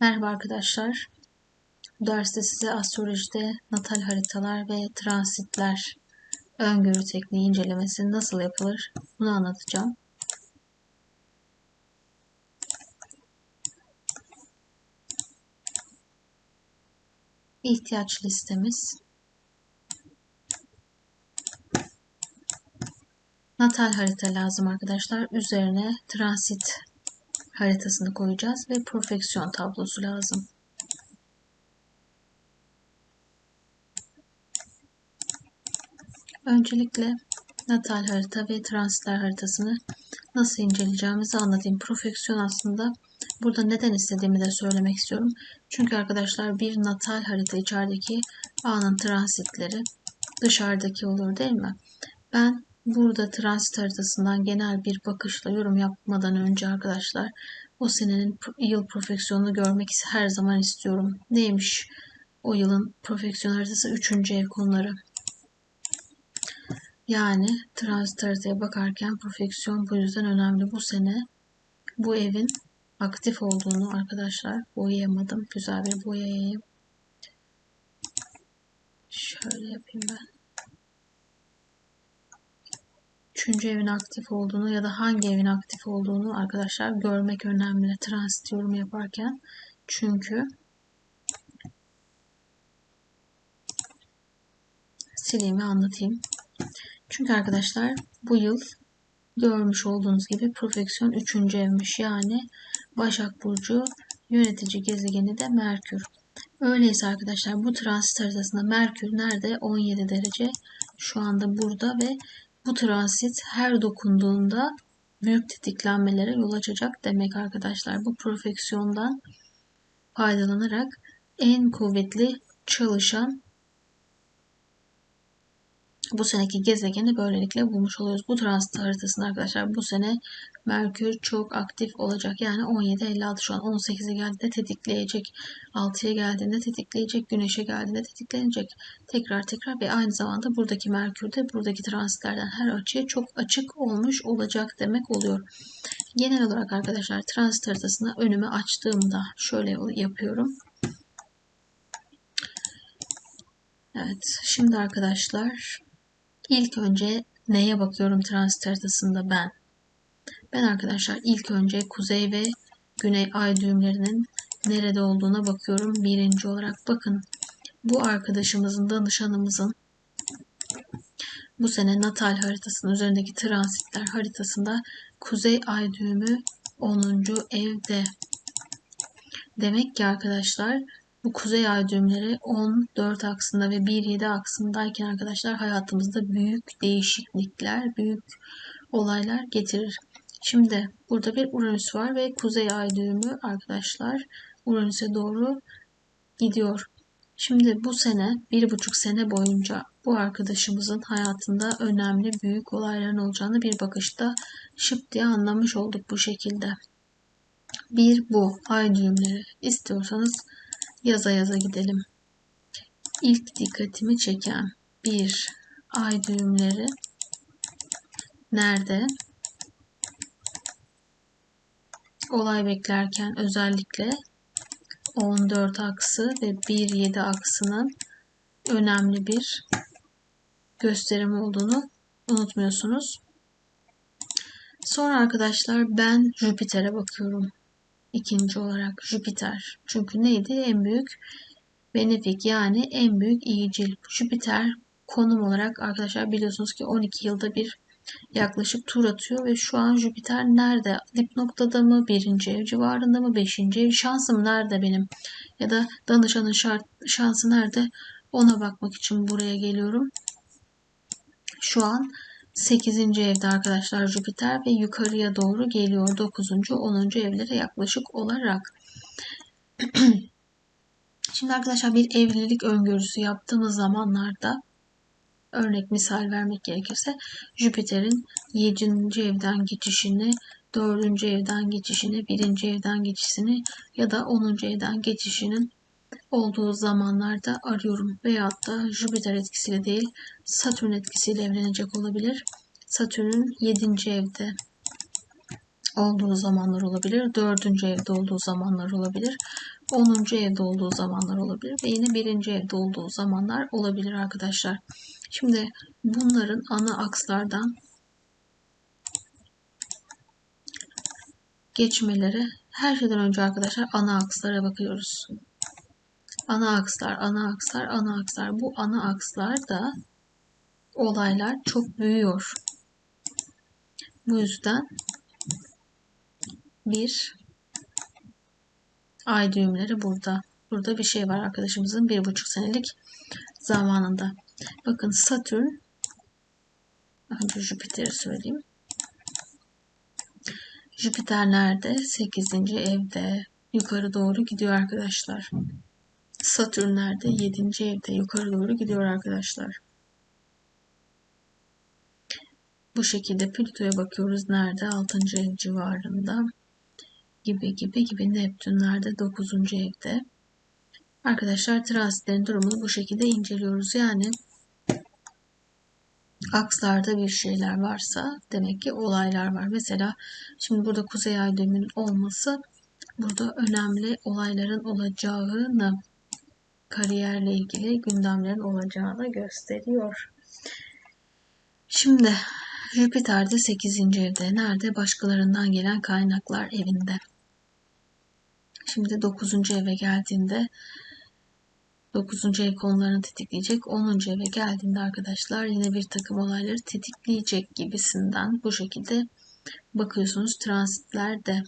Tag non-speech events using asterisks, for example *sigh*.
Merhaba arkadaşlar. Bu derste size astrolojide natal haritalar ve transitler öngörü tekniği incelemesi nasıl yapılır bunu anlatacağım. İhtiyaç listemiz natal harita lazım arkadaşlar. Üzerine transit haritasını koyacağız ve profeksiyon tablosu lazım. Öncelikle natal harita ve transitler haritasını nasıl inceleyeceğimizi anlatayım. Profeksiyon aslında burada neden istediğimi de söylemek istiyorum. Çünkü arkadaşlar bir natal harita içerideki anın transitleri dışarıdaki olur değil mi? Ben Burada transit haritasından genel bir bakışla yorum yapmadan önce arkadaşlar o senenin yıl profeksiyonunu görmek her zaman istiyorum. Neymiş o yılın profeksiyon haritası? Üçüncü ev konuları. Yani transit haritaya bakarken profeksiyon bu yüzden önemli. Bu sene bu evin aktif olduğunu arkadaşlar boyayamadım. Güzel bir boyayayım. Şöyle yapayım ben üçüncü evin aktif olduğunu ya da hangi evin aktif olduğunu arkadaşlar görmek önemli transit yorum yaparken. Çünkü sileyim anlatayım. Çünkü arkadaşlar bu yıl görmüş olduğunuz gibi profeksiyon 3. evmiş. Yani Başak Burcu yönetici gezegeni de Merkür. Öyleyse arkadaşlar bu transit haritasında Merkür nerede? 17 derece. Şu anda burada ve bu transit her dokunduğunda büyük tetiklenmelere yol açacak demek arkadaşlar. Bu profeksiyondan faydalanarak en kuvvetli çalışan bu seneki gezegeni böylelikle bulmuş oluyoruz. Bu transit haritasında arkadaşlar bu sene Merkür çok aktif olacak. Yani 17-56 şu an 18'e geldiğinde tetikleyecek. 6'ya geldiğinde tetikleyecek. Güneşe geldiğinde tetikleyecek. Tekrar tekrar ve aynı zamanda buradaki Merkür de buradaki transitlerden her açıya çok açık olmuş olacak demek oluyor. Genel olarak arkadaşlar transit haritasını önüme açtığımda şöyle yapıyorum. Evet şimdi arkadaşlar İlk önce neye bakıyorum transit haritasında ben? Ben arkadaşlar ilk önce kuzey ve güney ay düğümlerinin nerede olduğuna bakıyorum. Birinci olarak bakın bu arkadaşımızın danışanımızın bu sene natal haritasının üzerindeki transitler haritasında kuzey ay düğümü 10. evde. Demek ki arkadaşlar bu kuzey ay düğümleri 14 aksında ve 1-7 aksındayken arkadaşlar hayatımızda büyük değişiklikler, büyük olaylar getirir. Şimdi burada bir Uranüs var ve kuzey ay düğümü arkadaşlar Uranüs'e doğru gidiyor. Şimdi bu sene, bir buçuk sene boyunca bu arkadaşımızın hayatında önemli büyük olayların olacağını bir bakışta şıp diye anlamış olduk bu şekilde. Bir bu ay düğümleri istiyorsanız yaza yaza gidelim. İlk dikkatimi çeken bir ay düğümleri nerede? Olay beklerken özellikle 14 aksı ve 1-7 aksının önemli bir gösterim olduğunu unutmuyorsunuz. Sonra arkadaşlar ben Jüpiter'e bakıyorum ikinci olarak Jüpiter. Çünkü neydi? En büyük benefik yani en büyük iyicil. Jüpiter konum olarak arkadaşlar biliyorsunuz ki 12 yılda bir yaklaşık tur atıyor ve şu an Jüpiter nerede? Dip noktada mı? Birinci ev civarında mı? Beşinci ev? Şansım nerede benim? Ya da danışanın şart, şansı nerede? Ona bakmak için buraya geliyorum. Şu an 8. evde arkadaşlar Jüpiter ve yukarıya doğru geliyor 9. 10. evlere yaklaşık olarak. *clears throat* Şimdi arkadaşlar bir evlilik öngörüsü yaptığımız zamanlarda örnek misal vermek gerekirse Jüpiter'in 7. evden geçişini, 4. evden geçişini, 1. evden geçişini ya da 10. evden geçişinin olduğu zamanlarda arıyorum. Veyahut da Jüpiter etkisiyle değil Satürn etkisiyle evlenecek olabilir. Satürn'ün 7. evde olduğu zamanlar olabilir. 4. evde olduğu zamanlar olabilir. 10. evde olduğu zamanlar olabilir ve yine 1. evde olduğu zamanlar olabilir arkadaşlar. Şimdi bunların ana akslardan geçmeleri her şeyden önce arkadaşlar ana akslara bakıyoruz. Ana akslar, ana akslar, ana akslar. Bu ana akslarda olaylar çok büyüyor. Bu yüzden bir ay düğümleri burada. Burada bir şey var arkadaşımızın bir buçuk senelik zamanında. Bakın Satürn önce Jüpiter'i söyleyeyim. Jüpiter nerede? 8. evde. Yukarı doğru gidiyor arkadaşlar. Satürn nerede? 7. evde. Yukarı doğru gidiyor arkadaşlar. Bu şekilde Plüto'ya bakıyoruz. Nerede? 6. ev civarında. Gibi gibi gibi Neptün nerede? 9. evde. Arkadaşlar transitlerin durumunu bu şekilde inceliyoruz. Yani akslarda bir şeyler varsa demek ki olaylar var. Mesela şimdi burada kuzey ay düğümünün olması burada önemli olayların olacağını kariyerle ilgili gündemlerin olacağını gösteriyor. Şimdi Jüpiter de 8. evde. Nerede? Başkalarından gelen kaynaklar evinde. Şimdi 9. eve geldiğinde 9. ev konularını tetikleyecek. 10. eve geldiğinde arkadaşlar yine bir takım olayları tetikleyecek gibisinden bu şekilde bakıyorsunuz transitlerde.